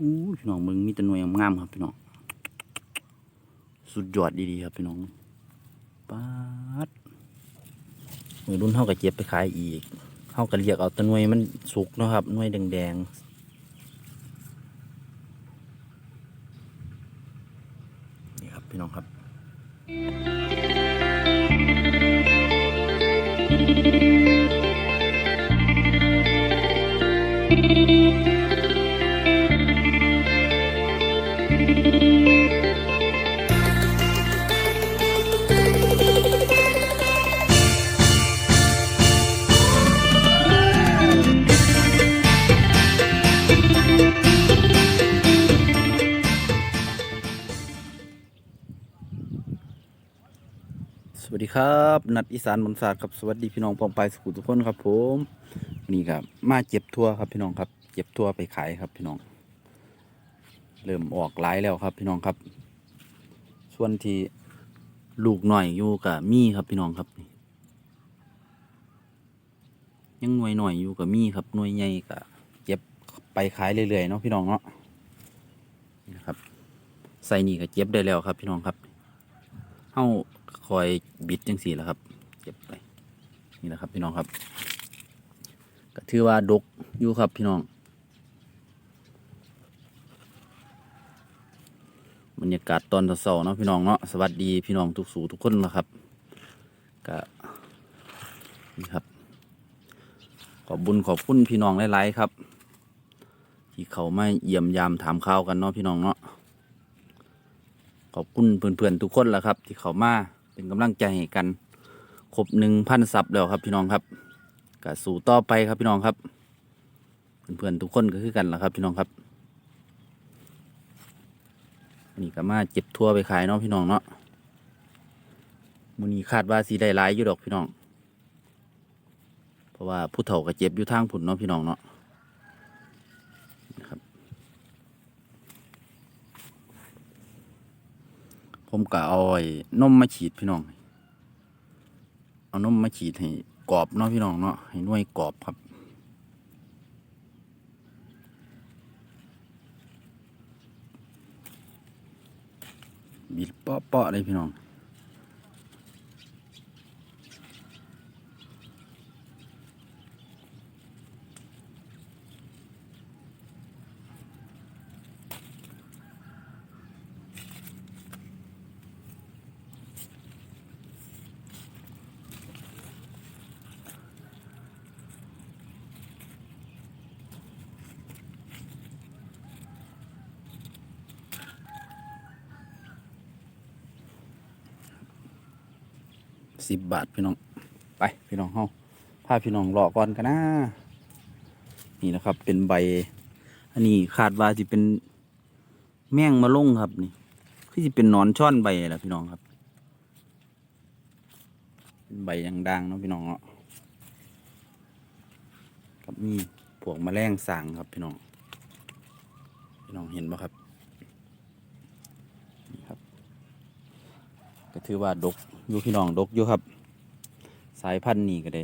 อู้พี่น้องมึงมีแต่หน่วยงามครับพี่น้องสุดยอดดีๆครับพี่น้องป๊าดมือรุ่นเท่ากับเจ็บไปขายอีกเท่ากับเรียกเอาแตะหน่วยมันสุกนะครับหน่วยแดงๆ ครับนัดอีสานบนศาสตร์ครับสวัสดีพี่น้องปองไปสกุลทุกคนครับ ผมนี่ครับมาเจ็บทั่วครับพี่น้องครับเจ็บทั่วไปขายครับพี่น้อง เริ่มออกหลายแล้วครับ พี่น้องครับ ส่วนที่ลูกหน่อยอยู่กับมีครับพี่น้องครับนี่ยังหน่วยหน่อยอยู่กับมีครับหน่วยใหญ่กับเจ็บไปขายเรื่อยๆเนาะพี่น้องเนาะนี่นะครับใส่นี่ก็เจ็บได้แล้วครับ พี่น้องครับเฮา คอยบิดจังสี่แหละครับ เก็บไปนี่แหละครับพี่น้องครับ ก็ถือว่าดกอยู่ครับพี่น้อง บรรยากาศตอนเช้าๆเนาะพี่น้องเนาะสวัสดีพี่น้องทุกสู่ทุกคนนะครับก็นี่ครับ ขอบบุญขอบคุณพี่น้องหลายๆครับ ที่เขาไมาเยี่ยมยามถามข่าวกันเนาะพี่น้องเนาะขอบคุณเพื่อนๆทุกคนแหละครับ ที่เขามา เป็นกำลังใจให้กันครบหนึ่งพันซับแล้วครับพี่น้องครับก็สู่ต่อไปครับพี่น้องครับ เพื่อนๆทุกคนก็คือกันแหละครับพี่น้องครับนี่ก็มาเจ็บทั่วไปขายเนาะพี่น้องเนาะมูนีคาดว่าสีได้หลายอยู่ดอกพี่น้อง เพราะว่าผู้เฒ่าก็เจ็บอยู่ทางผุนเนาะพี่น้องเนาะนะครับ ผมก็เอาไอ้นมมาฉีดพี่น้อง เอานมมาฉีดให้กรอบเนาะพี่น้องเนาะให้น่วยกรอบครับบีบเปาะๆเลยพี่น้อง สิบบาทพี่น้อง ไปพี่น้องเฮาพาพี่น้องรอก่อนกันนะนี่นะครับ เป็นใบ อันนี้คาดว่าจะเป็นแมงมะลงครับนี่คือจะเป็นนอนช่อนใบแหละพี่น้องครับ เป็นใบยังดังเนาะพี่น้องเนาะครับนี่พวกมแมลงสางครับพี่น้อง พี่น้องเห็นปะครับนี่ครับ ก็ถือว่าดกอยู่พี่น้องดกอยู่ครับ สายพันธุ์นี่ก็ได้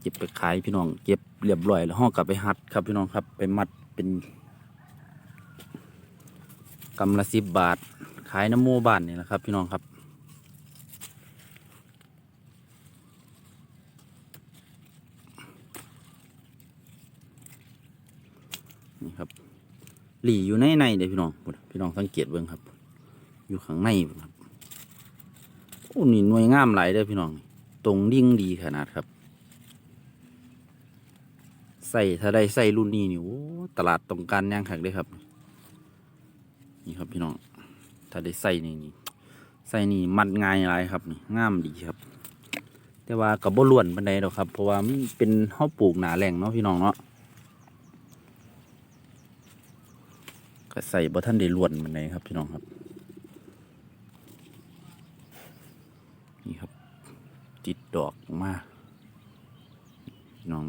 เก็บไปขายพี่น้อง เก็บเรียบร้อยแล้วห่อกลับไปหัดครับพี่น้องครับ ไปมัดเป็นกำละสิบบาท ขายน้ำหมูบ้านนี่แหละครับ พี่น้องครับนี่ครับหลีอยู่ในในเดี๋ยวพี่น้องพี่น้องสังเกตเบิ่งครับ อยู่ข้างในพุ่นครับโอ้นี่หน่วยงามหลายเด้อพี่น้อง ตรงดิ่งดีขนาดครับ ใส่ถ้าได้ใส่รุ่นนี้นี่โอ้ตลาดตรงการย่างขักเลยครับ นี่ครับพี่น้อง ถ้าได้ใส่นี่นี่ใส่นี่มัดง่ายหลายครับนี่งามดีครับ แต่ว่ากับบ่ล้วนปันใดดอกครับ เพราะว่ามันเป็นห้าปลูกหนาแหล่งเนาะพี่น้องเนาะก็ใส่บ่ท่านได้ล้วนมันไหนครับพี่น้องครับ นี่ครับ ติดดอกมาพี่น้อง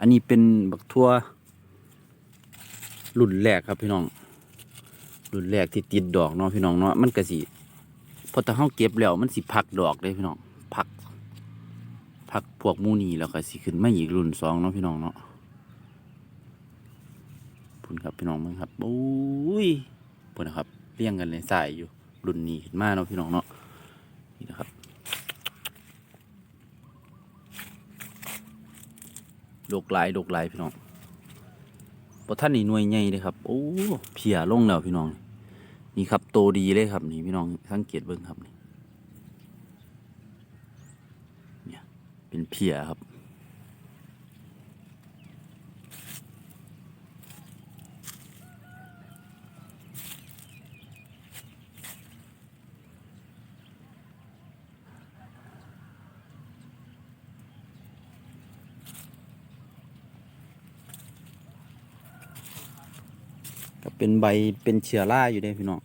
อันนี้เป็นบักทั่วรุ่นแรกครับพี่น้อง รุ่นแรกที่ติดดอกเนาะพี่น้องเนาะมันก็สิพอถ้าเฮาเก็บแล้วมันสิพักดอกเลยพี่น้องพักพักพวกมูนีแล้วก็สิขึ้นไมาอีกรุ่นสองเนาะพี่น้องเนาะพุ่นครับพี่น้องมึงครับโอ้ยพุ่นนะครับเรียงกันเลยใสายอยู่รุ่นนี้ขึ้นมาเนาะพี่น้องเนาะนี่นะครับ ดกหลายดกหลายพี่น้องพอท่านนี่หน่วยใหญ่เลยครับโอ้เพียลงแล้วพี่น้อง นี่ครับโตดีเลยครับนี่พี่น้องสังเกตเบิ้งครับนี่เนี่ยเป็นเพียครับ ก็เป็นใบเป็นเชื้อราอยู่เด้พี่น้อง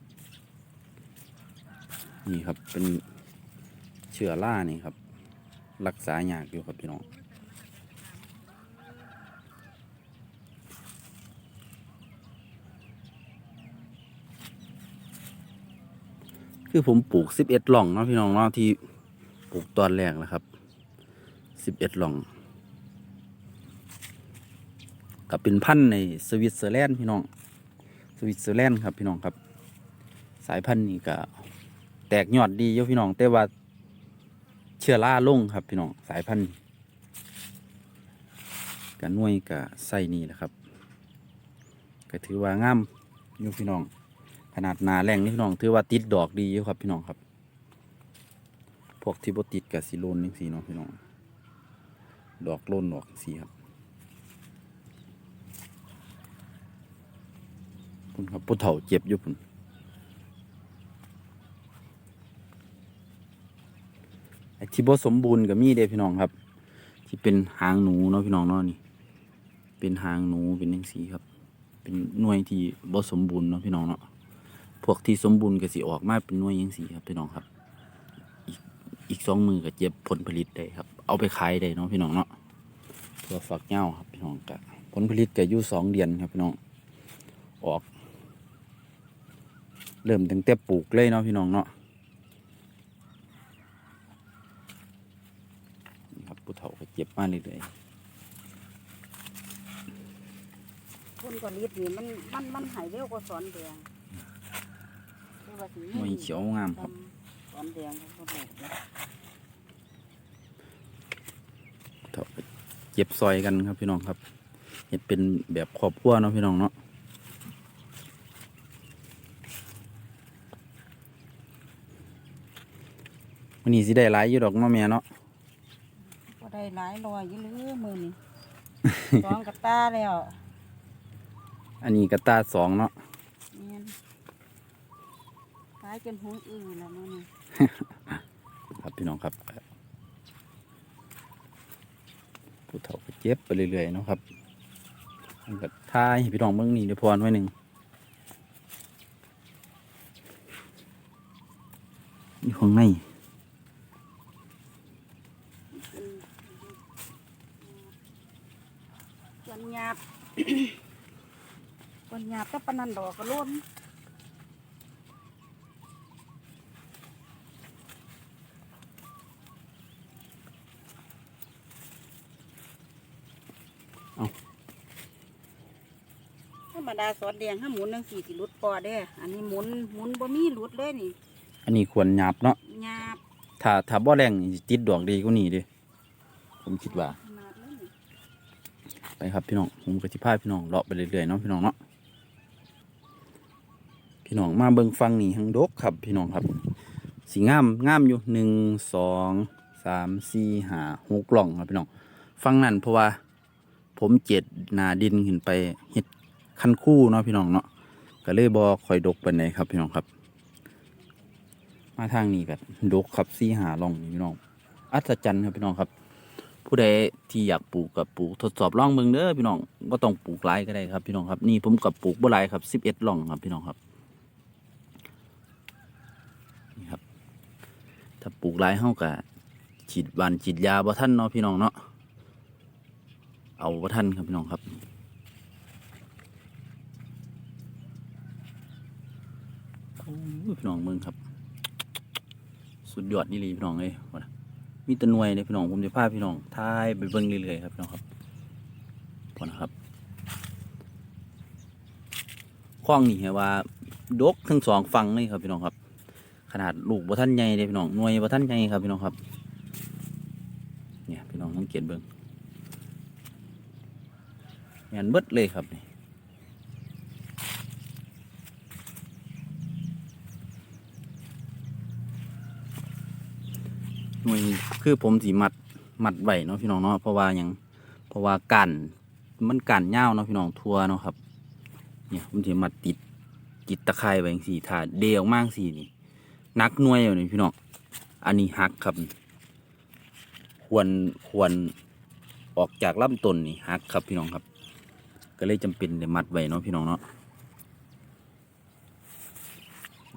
นี่ครับเป็นเชื้อรานี่ครับ รักษายากอยู่ครับพี่น้องคือผมปลูกสิบเอ็ดหล่องเนาะพี่น้องเนาะที่ปลูกตอนแรกนะครับสิบเอ็ดหล่องก็เป็นพันธุ์ในสวิตเซอร์แลนด์พี่น้อง สวิตเซอร์แลนด์ครับพี่น้องครับ สายพันธุ์นี้ก็แตกยอดดีอยู่พี่น้อง แต่ว่าเชื้อราลงครับพี่น้องสายพันธุ์นี้กันน่วยกับไส้นี่แหละครับ ก็ถือว่างามอยู่พี่น้อง ขนาดนาแรงนี่พี่น้อง ถือว่าติดดอกดีอยู่ครับพี่น้องครับ พวกที่บ่ติดกับสีโลนนี่สีเนาะพี่น้อง ดอกโลนดอกสีครับ พุ่นครับผู้เฒ่าเจ็บอยู่พุ่นไอ้ที่บ่สมบูรณ์ก็มีเด้พี่น้องครับ ที่เป็นหางหนูเนาะพี่น้องเนาะนี่ เป็นหางหนูเป็นจังซี่ครับ เป็นหน่วยที่บ่สมบูรณ์เนาะพี่น้องเนาะพวกที่สมบูรณ์ก็สิออกมาเป็นหน่วยจังซี่ครับพี่น้องครับ อีกอีกสองมือก็เจ็บผลผลิตได้ครับ เอาไปขายได้เนาะพี่น้องเนาะตัวฝักเหย้าครับพี่น้องก็ผลผลิตก็อยู่สองเดือนครับพี่น้องออก เริ่มตั้งแต่ปลูกเลยเนาะพี่น้องเนาะนี่ครับผู้เฒ่าก็เจ็บมากเรื่อยคนกว่าลิตรนี่มันมันมันหายเร็วกว่าสอนแดงคือว่าสิๆหน่วยเขียวงามครับสอนแดงเขาบอกนะผู้เฒ่าก็เจ็บซอยกันครับพี่น้องครับเห็ดเป็นแบบครอบครัวเนาะพี่น้องเนาะ วันนี้สิได้หลายอยู่ดอกเนาะแม่เนาะก็ได้หลายร้อยอยู่เลยมือนี่ สองกระตาแล้วอันนี้กระตาสองเนาะเนี่ยขายจนหูอื้อแล้วมือนี่ครับพี่น้องครับผู้เฒ่าก็เจ็บไปเรื่อยๆเนาะครับมันก็ทายให้พี่น้องเบิ่งนี่เดี๋ยวพรไว้หนึ่งนี่ข้างในเป็นวันห ยาบวันหยาบก็ปานนันดอกก็ล้นธรรมดาสอนแดงห้าหมุนจังสี่สิหลุดปอเด้ อันนี้หมุนหมุนบ่มีหลุดเลยนี่ อันนี้ควรหยาบเนาะหยาบถ้าถ้าบ่แรงนี่สิติดดอกดีกว่านี้เดิผมคิดว่าขนาดนั้นนี่ ไปครับพี่น้องผมก็สิพาพี่น้องเลาะไปเรื่อยๆเนาะพี่น้องเนาะพี่น้องมาเบิ่งฟังนี่หังดกครับพี่น้องครับสีงามงามอยู่หนึ่งสองสามสี่ห้าหกกล่องครับพี่น้องฟังนั่นเพราะว่า ผมเจ็ดนาดินขึ้นไปเฮ็ดคันคู่เนาะพี่น้องเนาะก็เลยบ่ค่อยดกไปานครับพี่น้องครับ มาทางนี้ก็ดกครับสี่หาล่องนี่พี่น้องอัศจรรย์ครับพี่น้องครับ ผู้ใดที่อยากปลูกกับปลูกทดสอบลองเบิ่งเด้อพี่น้องก็ต้องปลูกหลายก็ได้ครับพี่น้องครับนี่ผมกับปลูกบ่หลายครับสิบเอ็ดล่องครับพี่น้องครับนี่ครับ ถ้าปลูกหลายเฮาก็ฉีดหวานฉีดยาบ่ทันเนาะพี่น้องเนาะเอาบ่ทันครับพี่น้องครับพี่น้องเบิ่งครับ สุดยอดนี่เลยพี่น้องเอ้ยวะ มีตะนวยเลยพี่น้องผมจะพาพี่น้องทายไปเบิ่งเรื่อยๆครับพี่น้องครับพอนะครับคล้องนี่เห็นว่าดกทั้งสองฝั่งเลยครับพี่น้องครับ ขนาดลูกบ่ท่านใหญ่เลยพี่น้องหน่วยบ่ท่านใหญ่ครับพี่น้องครับเนี่ยพี่น้องสังเกตเบิ่งแมนเบิดเลยครับนี่ หน่วยคือผมสีมัดมัดไว้เนาะพี่น้องเนาะเพราะว่ายังเพราะว่ากันมันกันยาเนาะพี่น้องทัวเนาะครับ เนี่ยผมสีมัดติดติดตะไคร้ไว้จังซี่ถาเดออกมากสีนี่นักหน่วยอยู่นี่พี่น้องอันนี้หักครับ ควรควรออกจากลำต้นนี่หักครับพี่น้องครับ ก็เลยจำเป็นเลยมัดไว้เนาะพี่น้องเนาะ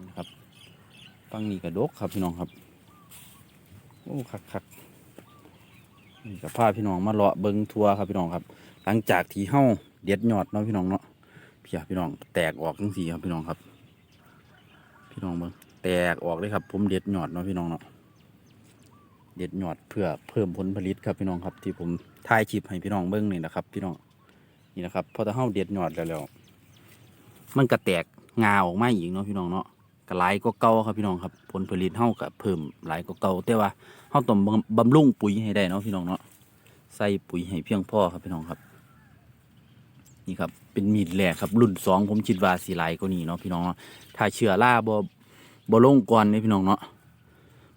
นะครับฟังนี่กระดกครับพี่น้องครับ โอ้คักคักนี่กับพาพี่น้องมาเลาะเบิ้งทัวร์ครับพี่น้องครับ หลังจากที่เฮ้าเด็ดยอดเนาะพี่น้องเนาะเพี่พี่น้องแตกออกทั้งสี่ครับพี่น้องครับ พี่น้องเบิ้งแตกออกเลยครับผมเด็ดหยอดเนาะพี่น้องเนาะเด็ดหยอดเพื่อเพิ่มผลผลิตครับพี่น้องครับ ที่ผมถ่ายคลิปให้พี่น้องเบิ้งนี่นะครับ พี่น้องนี่นะครับพอถ้าเฮาเด็ดหยอดแล้วแล้วมันก็แตกงาออกมาอีกเนาะพี่น้องเนาะ ก็หลายก็เก่าครับพี่น้องครับ ผลผลิตเฮาก็เพิ่มหลายก็เก่าแต่ว่าเฮาต้องบำรุงปุ๋ยให้ได้เนาะพี่น้องเนาะใส่ปุ๋ยให้เพียงพอครับพี่น้องครับ นี่ครับเป็นมีดแหลกครับ รุ่นสองผมคิดว่าสีหลายกว่านี้เนาะพี่น้องเนาะถ้าเชื้อราบ่บ่ลงก่อนนี่พี่น้องเนาะ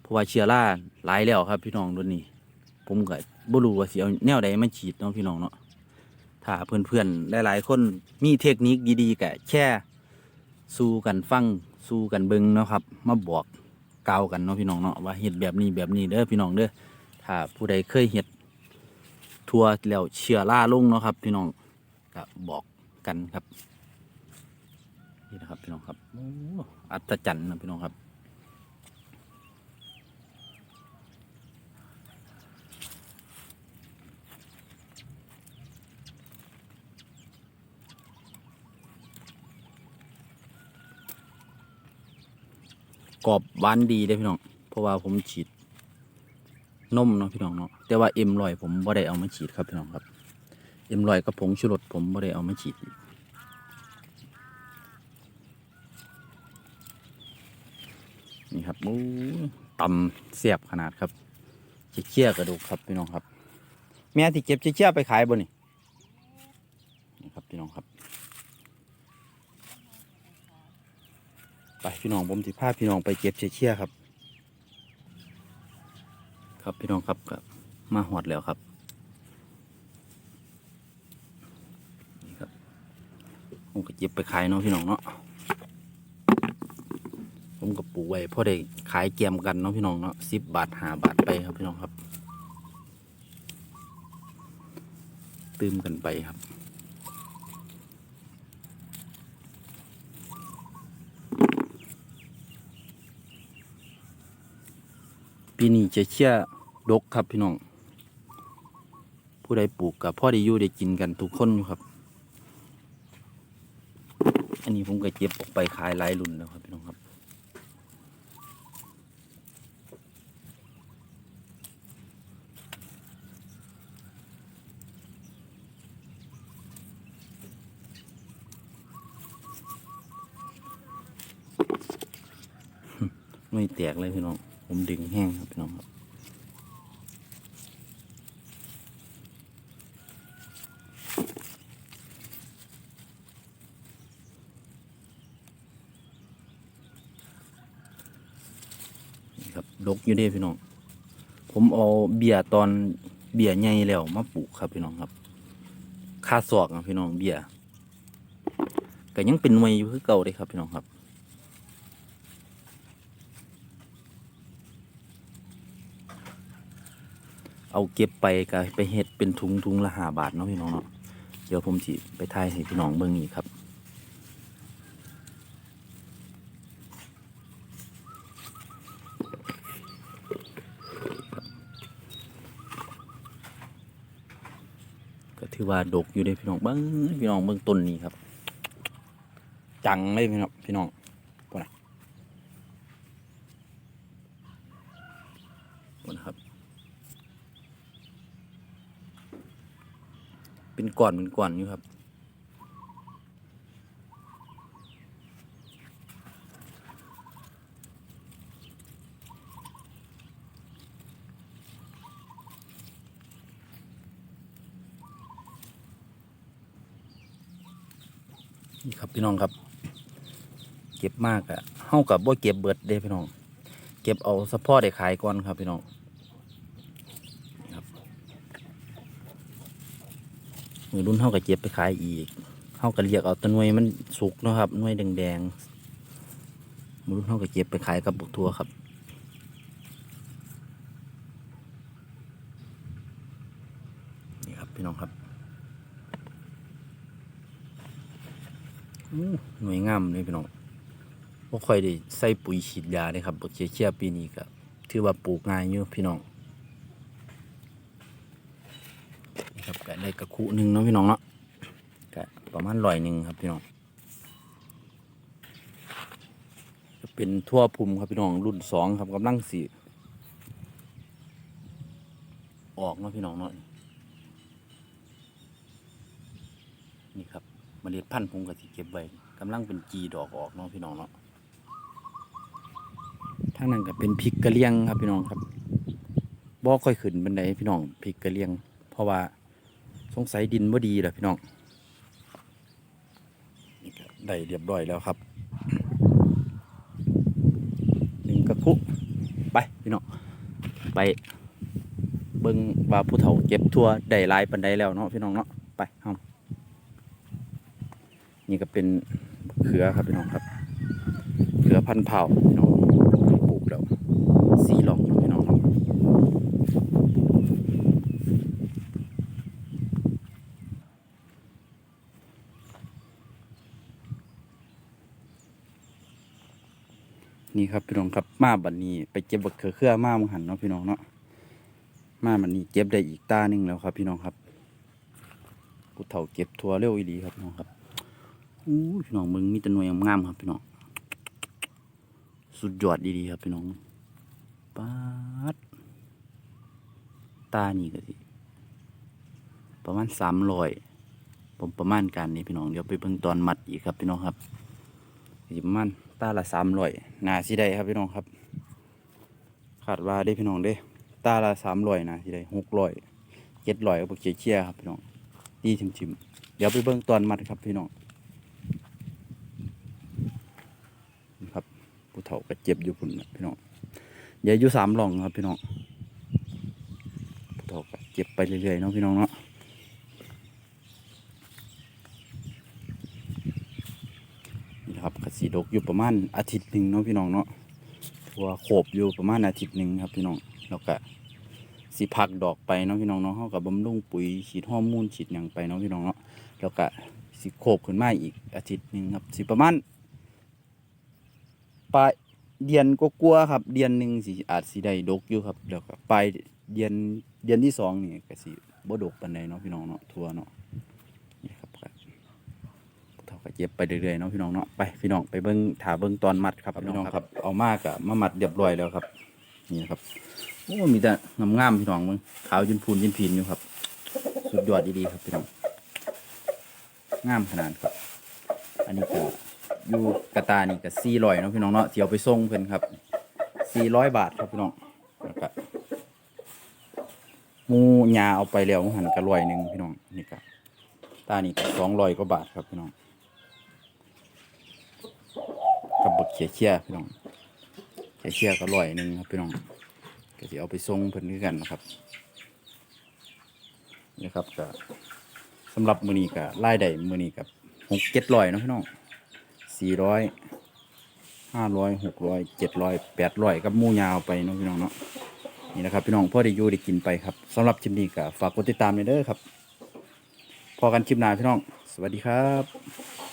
เพราะว่าเชื้อราหลายแล้วครับ พี่น้องรุ่นนี้ ผมก็บ่รู้ว่าสิเอาแนวใดมาฉีดเนาะพี่น้องเนาะถ้าเพื่อนๆหลายๆคนมีเทคนิคดีๆก็แค่สู้กันฟัง สู้กันเบิ้งเนาะครับ มาบอกกล่าวกันเนาะพี่น้องเนาะว่าเห็ดแบบนี้แบบนี้เด้อพี่น้องเด้อถ้าผู้ใดเคยเห็ดทัวร์แล้วเชื้อล่าลงเนาะครับ พี่น้องก็บอกกันครับนี่นะครับพี่น้องครับอัศจรรย์นะพี่น้องครับ กรอบหวานดีเลยพี่น้อง เพราะว่าผมฉีดนมเนาะพี่น้องเนาะ แต่ว่าเอ็มลอยผมบ่ได้เอามาฉีดครับพี่น้องครับ เอ็มลอยกับผงชูรสผมบ่ได้เอามาฉีดนี่ครับโอ้ยตำเสียบขนาดครับเชี่ยกระดูกครับพี่น้องครับ แม่ที่เก็บเชี่ยไปขายบ่นี่นี่ครับพี่น้องครับ ไปพี่น้องผมสิพาพี่น้องไปเก็บเชี่ยครับ ครับพี่น้องครับก็มาหอดแล้วครับนี่ครับผมก็เก็บไปขายเนาะพี่น้องเนาะผมกับปลูกไว้พอได้ขายเกียมกันเนาะพี่น้องเนาะสิบบาทหาบาทไปครับพี่น้องครับ ตืมกันไปครับ ปีนี้จะเชื่อดกครับพี่น้อง ผู้ใดปลูกกับพ่อได้อยู่ได้กินกันทุกคนอยู่ครับ อันนี้ผมก็เจ็บออกไปขายหลายรุ่นแล้วครับพี่น้องครับ ไม่แตกเลยพี่น้อง ผมดึงแห้งครับพี่น้องครับ นี่ครับ ดกอยู่เด้พี่น้อง ผมเอาเบียร์ตอนเบียร์ใหญ่แล้วมาปลูกครับพี่น้องครับค่าศอกอะพี่น้องเบียร์ก็ยังเป็นหน่วยอยู่คือเก่าเลยครับพี่น้องครับเอาเก็บไปก็ไปเฮ็ดเป็นถุงถุงละหาบาทเนาะพี่น้องเนาะเดี๋ยวผมสิไปถ่ายให้พี่น้องเบิ่งอีกครับ อว่าดกอยู่เด้พี่น้องเบิ้งพี่น้องเบิ้งต้นนี้ครับ จังเลยพี่น้องพี่น้องพวกนะพวกนะครับ เป็นก่อนเป็นก่อนอยู่ครับ นี่ครับพี่น้องครับ เก็บมากอะเฮากับบ่เก็บเบิดเด้พี่น้อง เก็บเอาสะพอได้ขายก่อนครับพี่น้องครับมือรุ่นเฮากับเก็บไปขายอีกเฮากับเรียกเอาตัวหน่วยมันสุกนะครับน่วยแดงๆมือรุ่นเฮากับเก็บไปขายกับบุกทัวครับ นี่ครับพี่น้องครับ อู้ หน่วยงามเลยพี่น้องบ่ค่อยได้ใส่ปุ๋ยฉีดยาเลยครับบักเชียๆปีนี้ก็ถือว่าปลูกง่ายอยู่พี่น้องนี่ครับก็ได้กระคุหนึ่งเนาะพี่น้องเนาะก็ประมาณร้อยหนึ่งครับพี่น้องเป็นทั่วภูมิครับพี่น้องรุ่นสองครับกำลังสีออกเนาะพี่น้องเนาะนี่ ครับเมล็ดพันธุ์ผมก็สิเก็บไว้กำลังเป็นจีดอกออกเนาะพี่น้องเนาะทางนั้นก็เป็นพริกกระเลียงครับพี่น้องครับบ่ค่อยขึ้นบันไดพี่น้องพริกกระเลียง เพราะว่าสงสัยดินบ่ดีแหละพี่น้องได้เรียบร้อยแล้วครับหนึ่งกระคุไปพี่น้องไปเบิ่งว่าผู้เฒ่าเก็บทั่วได้ลายปันใดแล้วเนาะพี่น้องเนาะไปเฮา นี่ก็เป็นเขือครับพี่น้องครับเขือพันเผาพี่น้องปลูกแล้วสีหลองพี่น้องครับนี่ครับพี่น้องครับมาบัดนี้ไปเก็บบักเขือเครือมามึงหันเนาะพี่น้องเนาะมาบัดนี้เก็บได้อีกตาหนึ่งแล้วครับ พี่น้องครับผู้เฒ่าเก็บทัวเร็วอีดีครับพี่น้องครับ อู้พี่น้องมึงมีแต่หน่วยงามครับพี่น้องสุดยอดดีๆครับพี่น้องปาดตานี่ก็สิประมาณสามร้อยผมประมาณการนี่พี่น้องเดี๋ยวไปเบิ่งตอนมัดอีกครับพี่น้องครับสิประมาณตาละสามร้อยนาสิได้ครับพี่น้องครับคาดว่าได้พี่น้องเด้ตาละสามร้อยนาสิได้หกร้อยเจ็ดร้อยก็เชี่ยๆครับพี่น้องดีชิมๆเดี๋ยวไปเบิ่งตอนมัดครับพี่น้อง ครับผู้ เก็เจ็บอยู่พุ่นนะพี่น้องเดี๋ยวอยู่สามหล่องครับพี่น้องผู้เก็เจ็บไปเรื่อยๆเนาะพี่น้องเนาะนี่ครับกสีดกอยู่ประมาณอาทิตย์หนึ่งเนาะพี่น้องเนาะทัวโขบอยู่ประมาณอาทิตย์หนึ่งครับพี่น้องแล้วก็สีพักดอกไปเนาะพี่น้องเนาะเขากับบำรุงปุ๋ยฉีดฮอร์โมนฉีดหยังไปเนาะพี่น้องเนาะแล้วก็สีโขบขึ้นมาอีกอาทิตย์หนึ่งครับสีประมาณปลาย เดือนก็กลัวาๆครับ เดือนหนึ่งสิอาจสิได้ดกอยู่ครับแล้วก็ปลายเดือนเดือนที่สองนี่ก็สิบ่ดกปานใดเนาะพี่น้องเนาะทั่วเนาะนี่ครับครับเท่ากับเย็บไปเรื่อยๆเนาะพี่น้องเนาะไปพี่น้องไปเบิ่งถาเบิ่งตอนมัดครับพี่น้องครับเอามากอะมามัดเรียบร้อยแล้วครับ นี่นะครับโอ้มีแต่งามๆพี่น้องมึงขาวจนพูนจนพีนอยู่ครับ สุดยอดดีๆครับพี่น้องงามขนาดครับ อันนี้ก็ อยู่กระตานี่ก็สี่ร้อยเนาะพี่น้องเนาะเที่ยวไปส่งเพิ่นครับสี่ร้อยบาทครับพี่น้องแล้วก็หมูยาเอาไปแล้วหันก็ร้อยหนึ่งพี่น้องนี่ก็ตานี่ก็สองร้อยกว่าบาทครับพี่น้องกับบักเขียเชี่ยพี่น้องเขียเชี่ยก็ร้อยหนึ่งครับพี่น้องก็สิเอาไปส่งเพิ่นคือกันนะครับนี่ครับก็สำหรับมือนี้ก็รายได้มือนี้กับหกเจ็ดร้อยเนาะพี่น้อง สี่ร้อยห้าร้อยหกร้อยเจ็ดร้อยแปดร้อยกับมูยาวไปเนาะพี่น้องเนาะนี่นะครับพี่น้องพ่อได้อยู่ได้กินไปครับสำหรับคลิปนี้ก็ฝากกดติดตามเลยเด้อครับ พอกันคลิปหน้าพี่น้อง สวัสดีครับ